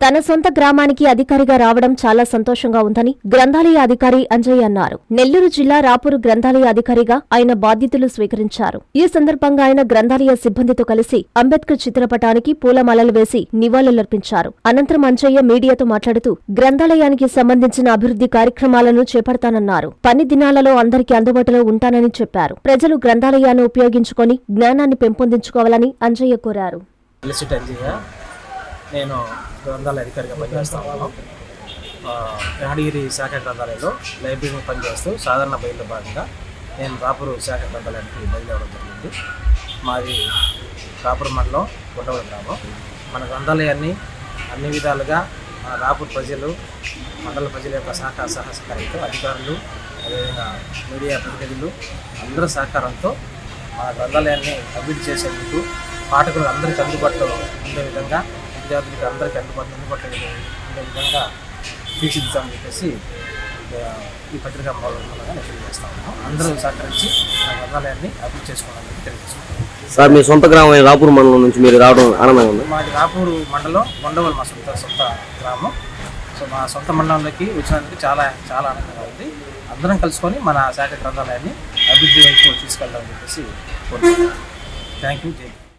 తన సొంత గ్రామానికి అధికారిగా రావడం చాలా సంతోషంగా ఉందని గ్రంథాలయ అధికారి అంజయ్ అన్నారు. నెల్లూరు జిల్లా రాపూరు గ్రంథాలయ అధికారిగా ఆయన బాధ్యతలు స్వీకరించారు. ఈ సందర్భంగా ఆయన గ్రంథాలయ సిబ్బందితో కలిసి అంబేద్కర్ చిత్రపటానికి పూలమాలలు వేసి నివాళులర్పించారు. అనంతరం అంజయ్య మీడియాతో మాట్లాడుతూ గ్రంథాలయానికి సంబంధించిన అభివృద్ధి కార్యక్రమాలను చేపడతానన్నారు. పని దినాలలో అందరికీ అందుబాటులో ఉంటానని చెప్పారు. ప్రజలు గ్రంథాలయాన్ని ఉపయోగించుకొని జ్ఞానాన్ని పెంపొందించుకోవాలని అంజయ్య కోరారు. నేను గ్రంథాలయ అధికారిగా పనిచేస్తా ఉన్నాను. ఆ, శాఖ గ్రంథాలయంలో లైబ్రరీని పనిచేస్తూ సాధారణ బయలులో భాగంగా నేను రాపూరు శాఖ గ్రంథాలయానికి బయలుదేరడం జరిగింది. మాది రాపూర్ మండలం గుండవల గ్రామం. మన గ్రంథాలయాన్ని అన్ని విధాలుగా మన రాపూర్ ప్రజలు మండల ప్రజల యొక్క సహకార సహకారంతో అధికారులు అదేవిధంగా మీడియా ప్రతినిధులు అందరి సహకారంతో మన గ్రంథాలయాన్ని అభివృద్ధి చేసేందుకు పాఠకులు అందరికీ అందుబాటులో ఉండే విధంగా విద్యార్థులకు అందరికీ అందుబాటులో అందుబాటులో ఉండే విధంగా తీర్చిదిద్దామని చెప్పేసి ఆ, ఈ పత్రికా మూలంగా నేను తెలియజేస్తా ఉన్నాను. అందరూ సహకరించి మన గ్రంథాలయాన్ని అభివృద్ధి చేసుకోవడానికి తెలియజేస్తున్నాను. సార్ మీ సొంత గ్రామం రాపూర్ మండలం నుంచి మీరు రావడం ఆనందంగా ఉంది. మాది రాపూరు మండలం ఉండవల్ మా సొంత సొంత గ్రామం. సో మా సొంత మండలంలోకి వచ్చినందుకు చాలా చాలా ఆనందంగా ఉంది. అందరం కలుసుకొని మన శాఖ గ్రంథాలయాన్ని అభివృద్ధి వైపు తీసుకెళ్దామని చెప్పేసి థ్యాంక్ యూ జై.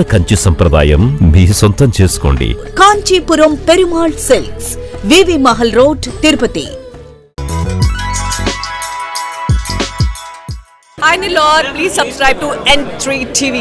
కంచి సంప్రదాయం మీ సొంతం చేసుకోండి. Kanchipuram Perumal silks V V Mahal road Tirupati. Hi Nilor, please subscribe to N3 TV.